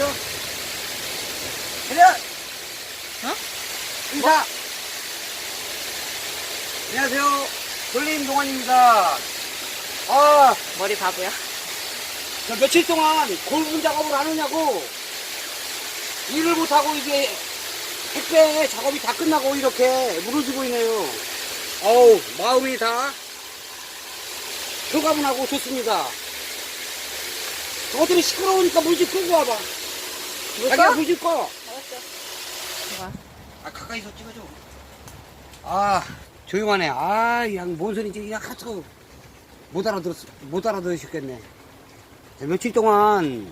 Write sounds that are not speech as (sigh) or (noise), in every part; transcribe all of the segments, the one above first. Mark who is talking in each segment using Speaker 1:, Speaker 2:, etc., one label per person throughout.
Speaker 1: 왔어? 그래!
Speaker 2: 어?
Speaker 1: 인사! 안녕하세요. 돌림 동안입니다. 아,
Speaker 2: 머리 바보야.
Speaker 1: 저 며칠 동안 골분 작업을 하느냐고 일을 못하고 이게 택배 작업이 다 끝나고 이렇게 무너지고 있네요. 어우, 마음이 다 교감하고 좋습니다. 어들이 시끄러우니까 물좀 끄고 와봐. 물좀 꺼.
Speaker 2: 봐봐.
Speaker 1: 아, 가까이서 찍어줘. 아, 조용하네. 아, 양, 뭔 소리인지, 그냥 하도 못 알아들었, 못 알아들으셨겠네. 자, 며칠 동안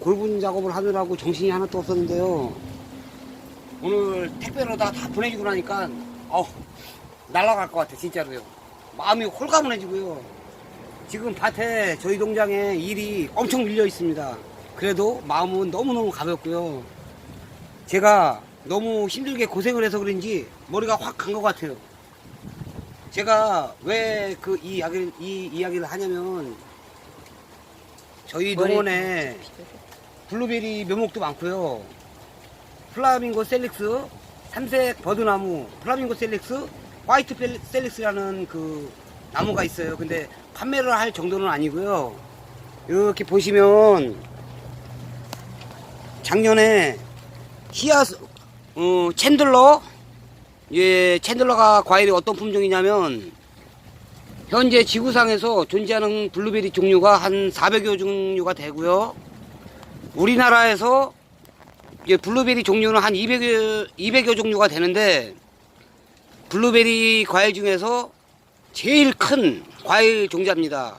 Speaker 1: 골분 작업을 하느라고 정신이 하나도 없었는데요. 오늘 택배로 다 다 보내주고 나니까, 어우, 날아갈 것 같아, 진짜로요. 마음이 홀가분해지고요. 지금 밭에 저희 동장에 일이 엄청 밀려 있습니다. 그래도 마음은 너무너무 가볍고요. 제가 너무 힘들게 고생을 해서 그런지 머리가 확 간 것 같아요. 제가 왜 그 이 이야기를, 이 이야기를 하냐면 저희 농원에 블루베리 묘목도 많고요. 플라밍고 셀릭스, 삼색 버드나무, 플라밍고 셀릭스, 화이트 펠- 셀릭스라는 그 나무가 있어요. 근데 판매를 할 정도는 아니고요. 이렇게 보시면 작년에 히아스 어, 챈들러? 예 챈들러가 과일이 어떤 품종이냐면 현재 지구상에서 존재하는 블루베리 종류가 한 400여 종류가 되고요. 우리나라에서 이제 블루베리 종류는 한 200여, 200여 종류가 되는데 블루베리 과일 중에서 제일 큰 과일 종자입니다.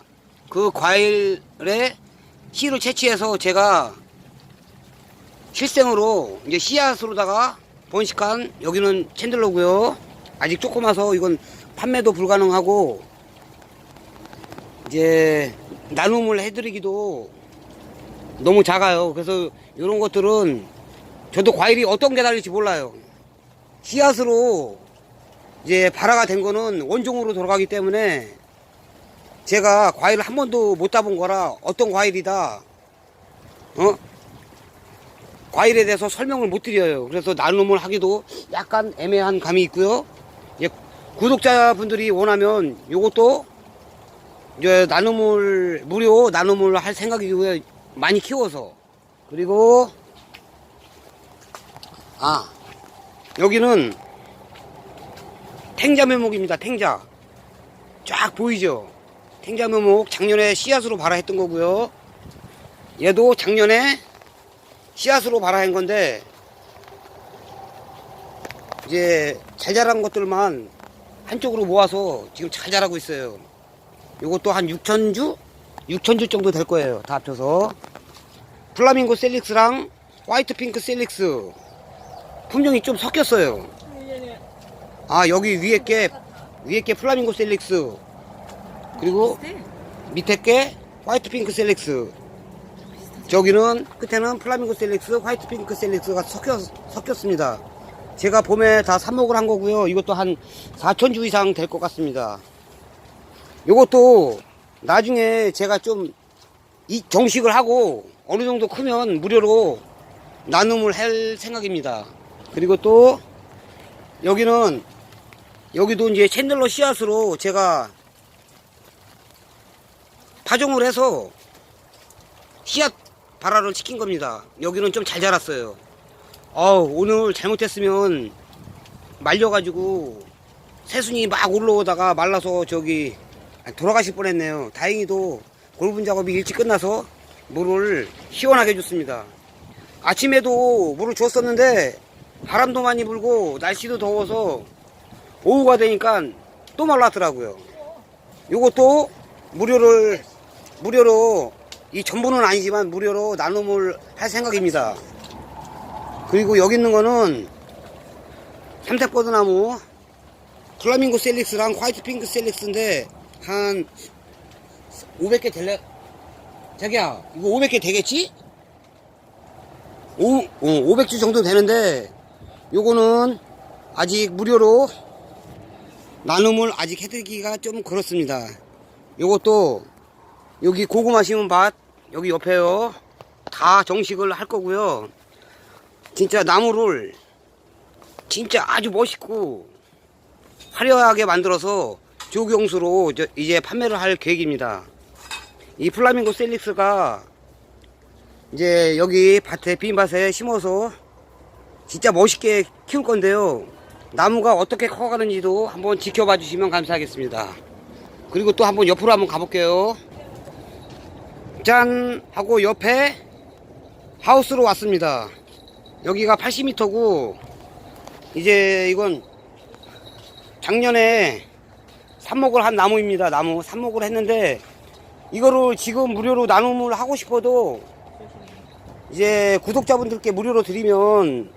Speaker 1: 그 과일에 씨로 채취해서 제가 실생으로 이제 씨앗으로다가 번식한 여기는 챈들러고요. 아직 조그마서 이건 판매도 불가능하고 이제 나눔을 해드리기도 너무 작아요. 그래서 이런 것들은 저도 과일이 어떤 게 다를지 몰라요. 씨앗으로 이제 발화가 된 거는 원종으로 돌아가기 때문에 제가 과일을 한 번도 못 따본 거라 어떤 과일이다 어 과일에 대해서 설명을 못 드려요. 그래서 나눔을 하기도 약간 애매한 감이 있고요. 이제 구독자분들이 원하면 요것도 이제 나눔을 무료 나눔을 할 생각이고요. 많이 키워서 그리고 아 여기는 탱자묘목입니다. 탱자 쫙 보이죠? 탱자묘목 작년에 씨앗으로 발화했던 거고요. 얘도 작년에 씨앗으로 발화한 건데 이제 잘 자란 것들만 한쪽으로 모아서 지금 잘 자라고 있어요. 요것도 한 6천주? 6천주 정도 될 거예요. 다 합쳐서. 플라밍고 셀릭스랑 화이트 핑크 셀릭스 품종이 좀 섞였어요. 아 여기 위에 게 위에 게 플라밍고 셀릭스 그리고 밑에 게 화이트 핑크 셀릭스 저기는 끝에는 플라밍고 셀릭스, 화이트 핑크 셀릭스가 섞여, 섞였습니다. 제가 봄에 다 삽목을 한 거고요. 이것도 한 4천주 이상 될 것 같습니다. 이것도 나중에 제가 좀 이 정식을 하고 어느 정도 크면 무료로 나눔을 할 생각입니다. 그리고 또 여기는 여기도 이제 챈들러 씨앗으로 제가 파종을 해서 씨앗 발화를 시킨 겁니다. 여기는 좀 잘 자랐어요. 어우, 오늘 잘못했으면 말려가지고 새순이 막 올라오다가 말라서 저기 돌아가실 뻔했네요. 다행히도 골분 작업이 일찍 끝나서 물을 시원하게 줬습니다. 아침에도 물을 줬었는데 바람도 많이 불고 날씨도 더워서 오후가 되니까 또 말랐더라고요. 요것도 무료를 무료로 이 전부는 아니지만 무료로 나눔을 할 생각입니다. 그리고 여기 있는 거는 삼색버드나무 플라밍고 셀릭스랑 화이트 핑크 셀릭스인데 한 500개 될래? 자기야 이거 500개 되겠지? 오, 어, 500주 정도 되는데 요거는 아직 무료로 나눔을 아직 해드리기가 좀 그렇습니다. 요것도 여기 고구마 심은 밭 여기 옆에요 다 정식을 할 거고요. 진짜 나무를 진짜 아주 멋있고 화려하게 만들어서 조경수로 저- 이제 판매를 할 계획입니다. 이 플라밍고 셀릭스가 이제 여기 밭에 빈밭에 심어서 진짜 멋있게 키울 건데요. 나무가 어떻게 커가는지도 한번 지켜봐 주시면 감사하겠습니다. 그리고 또 한번 옆으로 한번 가볼게요. 짠! 하고 옆에 하우스로 왔습니다. 여기가 80m고, 이제 이건 작년에 삽목을 한 나무입니다. 나무. 삽목을 했는데, 이거를 지금 무료로 나눔을 하고 싶어도, 이제 구독자분들께 무료로 드리면,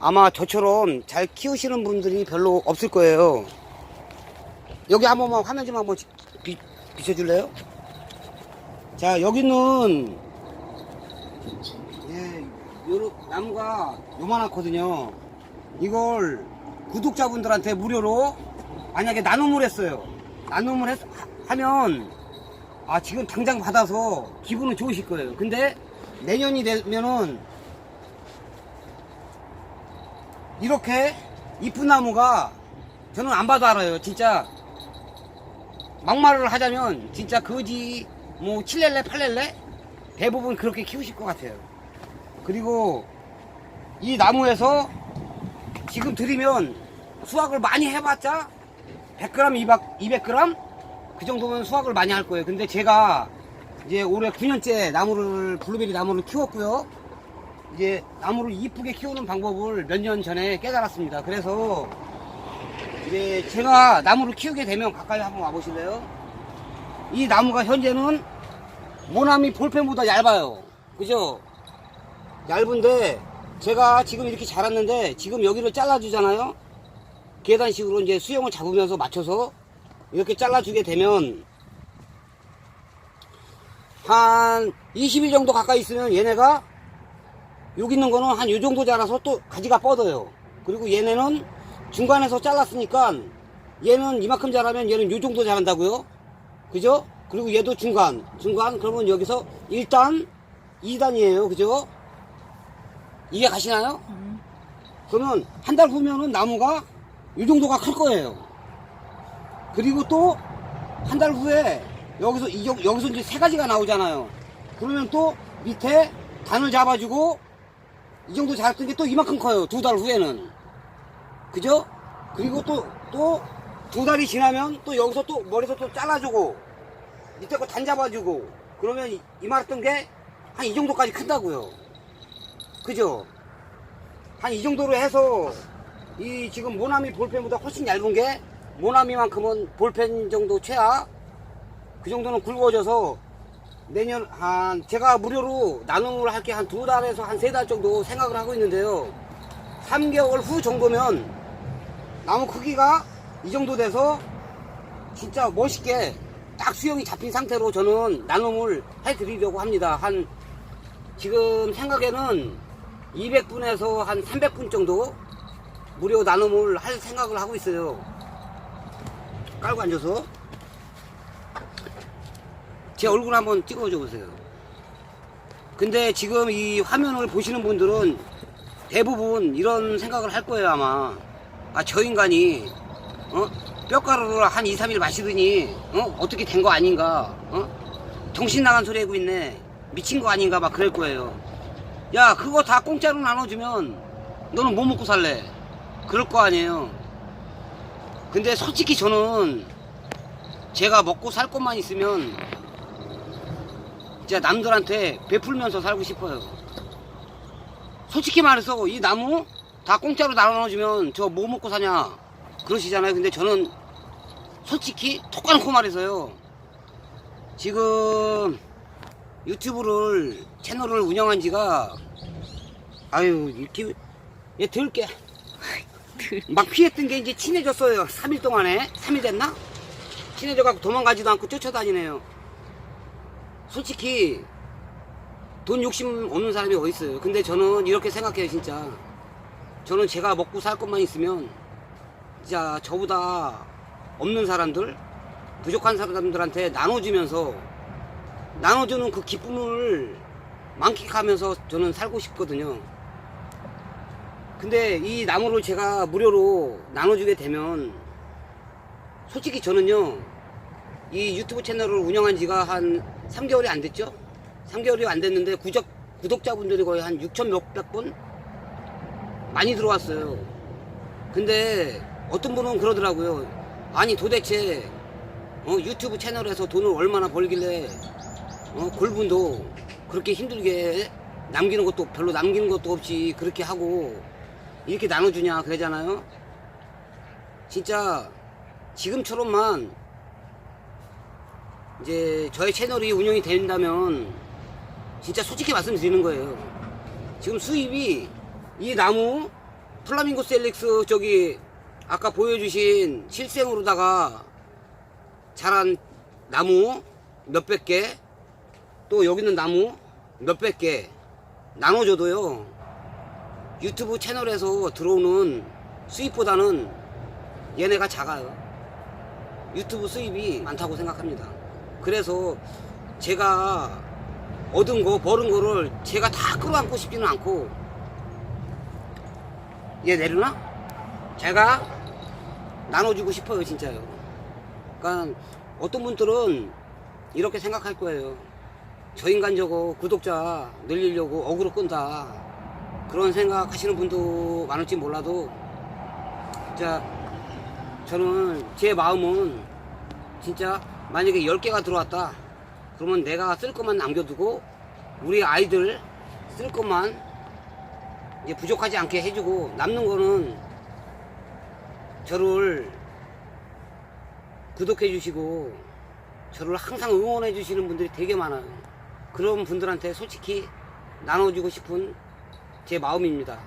Speaker 1: 아마 저처럼 잘 키우시는 분들이 별로 없을 거예요. 여기 한 번만 화면 좀 한번 비, 비춰줄래요? 자, 여기는, 예, 요런 나무가 요만하거든요. 이걸 구독자분들한테 무료로 만약에 나눔을 했어요. 나눔을 했, 하- 하면, 아, 지금 당장 받아서 기분은 좋으실 거예요. 근데 내년이 되면은 이렇게 이쁜 나무가 저는 안 봐도 알아요. 진짜 막말을 하자면 진짜 거지 뭐 7렐레 8렐레 대부분 그렇게 키우실 것 같아요. 그리고 이 나무에서 지금 드리면 수확을 많이 해봤자 100g, 200, 200g 그 정도면 수확을 많이 할 거예요. 근데 제가 이제 올해 9년째 나무를 블루베리 나무를 키웠고요. 이제 나무를 이쁘게 키우는 방법을 몇 년 전에 깨달았습니다. 그래서 이제 제가 나무를 키우게 되면 가까이 한번 와보실래요? 이 나무가 현재는 모나미 볼펜보다 얇아요. 그죠? 얇은데 제가 지금 이렇게 자랐는데 지금 여기를 잘라주잖아요. 계단식으로 이제 수영을 잡으면서 맞춰서 이렇게 잘라주게 되면 한 20일 정도 가까이 있으면 얘네가 여기 있는 거는 한 요 정도 자라서 또 가지가 뻗어요. 그리고 얘네는 중간에서 잘랐으니까 얘는 이만큼 자라면 얘는 요 정도 자란다고요. 그죠? 그리고 얘도 중간, 중간 그러면 여기서 1단, 2단이에요. 그죠? 이해 가시나요?
Speaker 2: 음.
Speaker 1: 그러면 한 달 후면은 나무가 이 정도가 클 거예요. 그리고 또 한 달 후에 여기서 이, 정- 여기서 이제 세 가지가 나오잖아요. 그러면 또 밑에 단을 잡아주고 이 정도 자랐던 게 또 이만큼 커요. 두 달 후에는. 그죠? 그리고 또 또 두 달이 지나면 또 여기서 또 머리에서 또 잘라주고 밑에 거 단 잡아주고 그러면 이- 이만했던 게 한 이 정도까지 큰다고요. 그죠? 한 이 정도로 해서 이 지금 모나미 볼펜보다 훨씬 얇은 게 모나미만큼은 볼펜 정도 최하 그 정도는 굵어져서 내년 한 제가 무료로 나눔을 할 게 한 두 달에서 한 세 달 정도 생각을 하고 있는데요. 3개월 후 정도면 나무 크기가 이 정도 돼서 진짜 멋있게 딱 수영이 잡힌 상태로 저는 나눔을 해드리려고 합니다. 한 지금 생각에는 200분에서 한 300분 정도 무료 나눔을 할 생각을 하고 있어요. 깔고 앉아서 제 얼굴 한번 찍어줘 보세요. 근데 지금 이 화면을 보시는 분들은 대부분 이런 생각을 할 거예요 아마. 아 저 인간이 어? 뼈가루를 한 2, 3일 마시더니 어? 어떻게 된 거 아닌가? 어? 정신 나간 소리 하고 있네. 미친 거 아닌가 막 그럴 거예요. 야 그거 다 공짜로 나눠주면 너는 뭐 먹고 살래? 그럴 거 아니에요. 근데 솔직히 저는 제가 먹고 살 것만 있으면 진짜 남들한테 베풀면서 살고 싶어요. 솔직히 말해서 이 나무 다 공짜로 나눠주면 저 뭐 먹고 사냐 그러시잖아요. 근데 저는 솔직히 톡 까놓고 말해서요. 지금 유튜브를 채널을 운영한 지가 아유 이렇게 얘 들게 막 피했던 게 이제 친해졌어요. 3일 동안에 3일 됐나? 친해져 갖고 도망가지도 않고 쫓아다니네요. 솔직히 돈 욕심 없는 사람이 어디 있어요. 근데 저는 이렇게 생각해요, 진짜. 저는 제가 먹고 살 것만 있으면 진짜 저보다 없는 사람들, 부족한 사람들한테 나눠주면서 나눠주는 그 기쁨을 만끽하면서 저는 살고 싶거든요. 근데 이 나무를 제가 무료로 나눠주게 되면 솔직히 저는요 이 유튜브 채널을 운영한 지가 한 3개월이 안 됐죠? 3개월이 안 됐는데 구적, 구독자분들이 거의 한 6천 몇백 분 많이 들어왔어요. 근데 어떤 분은 그러더라고요. 아니 도대체 어, 유튜브 채널에서 돈을 얼마나 벌길래 어, 골분도 그렇게 힘들게 남기는 것도 별로 남기는 것도 없이 그렇게 하고 이렇게 나눠주냐 그러잖아요. 진짜 지금처럼만 이제 저의 채널이 운영이 된다면 진짜 솔직히 말씀드리는 거예요. 지금 수입이 이 나무 플라밍고 셀릭스 저기 아까 보여주신 실생으로다가 자란 나무 몇백 개, 또 여기 있는 나무 몇백 개 나눠줘도요, 유튜브 채널에서 들어오는 수입보다는 얘네가 작아요. 유튜브 수입이 많다고 생각합니다. 그래서 제가 얻은 거, 벌은 거를 제가 다 끌어안고 싶지는 않고, 얘 내려나? 제가 나눠주고 싶어요, 진짜요. 그러니까 어떤 분들은 이렇게 생각할 거예요. 저 인간 저거 구독자 늘리려고 어그로 끈다. 그런 생각 하시는 분도 많을지 몰라도, 진짜 저는 제 마음은 진짜 만약에 10개가 들어왔다. 그러면 내가 쓸 것만 남겨두고 우리 아이들 쓸 것만 이제 부족하지 않게 해주고 남는 거는 저를 구독해 주시고 저를 항상 응원해 주시는 분들이 되게 많아요. 그런 분들한테 솔직히 나눠주고 싶은 제 마음입니다.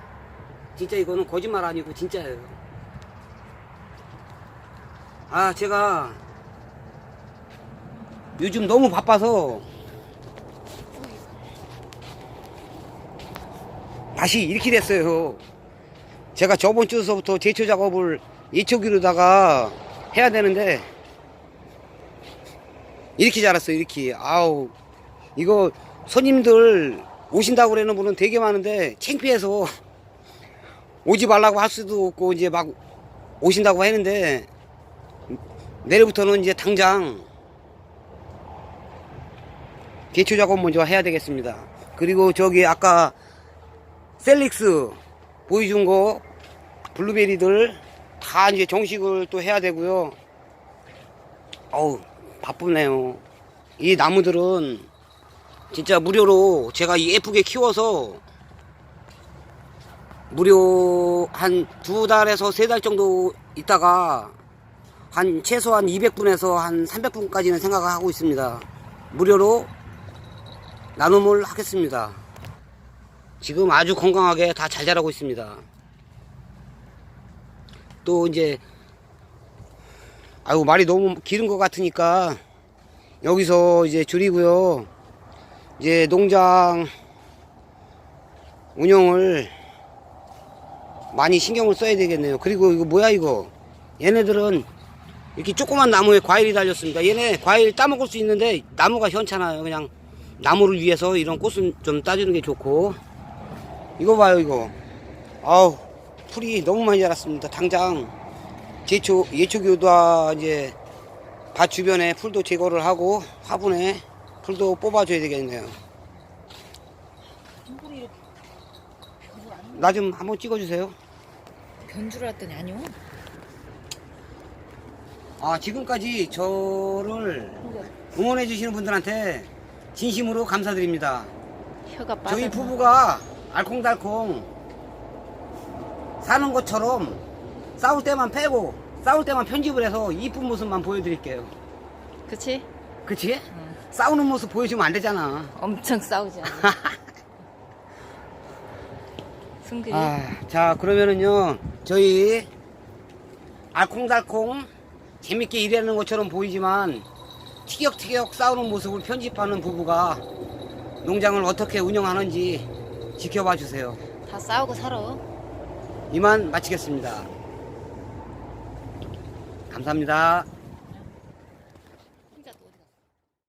Speaker 1: 진짜 이거는 거짓말 아니고 진짜예요. 아, 제가 요즘 너무 바빠서 맛이 이렇게 됐어요. 제가 저번 주서부터 제초 작업을 예초기로다가 해야 되는데 이렇게 자랐어요. 이렇게 아우 이거 손님들 오신다고 그러는 분은 되게 많은데 창피해서 오지 말라고 할 수도 없고 이제 막 오신다고 했는데 내일부터는 이제 당장 개초 작업 먼저 해야 되겠습니다. 그리고 저기 아까 셀릭스 보여준 거 블루베리들 다 이제 정식을 또 해야 되고요. 어우 바쁘네요. 이 나무들은 진짜 무료로 제가 예쁘게 키워서 무료 한 두 달에서 세 달 정도 있다가 한 최소한 200분에서 한 300분까지는 생각을 하고 있습니다. 무료로 나눔을 하겠습니다. 지금 아주 건강하게 다 잘 자라고 있습니다. 또 이제 아유 말이 너무 길은 것 같으니까 여기서 이제 줄이고요. 이제 농장 운영을 많이 신경을 써야 되겠네요. 그리고 이거 뭐야 이거? 얘네들은 이렇게 조그만 나무에 과일이 달렸습니다. 얘네 과일 따먹을 수 있는데 나무가 현찮아요. 그냥 나무를 위해서 이런 꽃은 좀 따주는 게 좋고 이거 봐요 이거 아우 풀이 너무 많이 자랐습니다. 당장 제초 예초교다 이제 밭 주변에 풀도 제거를 하고 화분에 풀도 뽑아줘야 되겠네요. 나 좀 한번 찍어주세요.
Speaker 2: 변주를 했더니 아니요.
Speaker 1: 아 지금까지 저를 응원해 주시는 분들한테 진심으로 감사드립니다.
Speaker 2: 혀가.
Speaker 1: 저희 부부가 알콩달콩 사는 것처럼 싸울 때만 빼고 싸울 때만 편집을 해서 이쁜 모습만 보여드릴게요.
Speaker 2: 그치?
Speaker 1: 그치?
Speaker 2: 응.
Speaker 1: 싸우는 모습 보여주면 안 되잖아. (laughs)
Speaker 2: 엄청 싸우지 않아. (laughs) 승근이
Speaker 1: 아, 자 그러면은요 저희 알콩달콩 재밌게 일하는 것처럼 보이지만 티격태격 싸우는 모습을 편집하는 부부가 농장을 어떻게 운영하는지 지켜봐 주세요.
Speaker 2: 다 싸우고 살아.
Speaker 1: 이만 마치겠습니다. 감사합니다.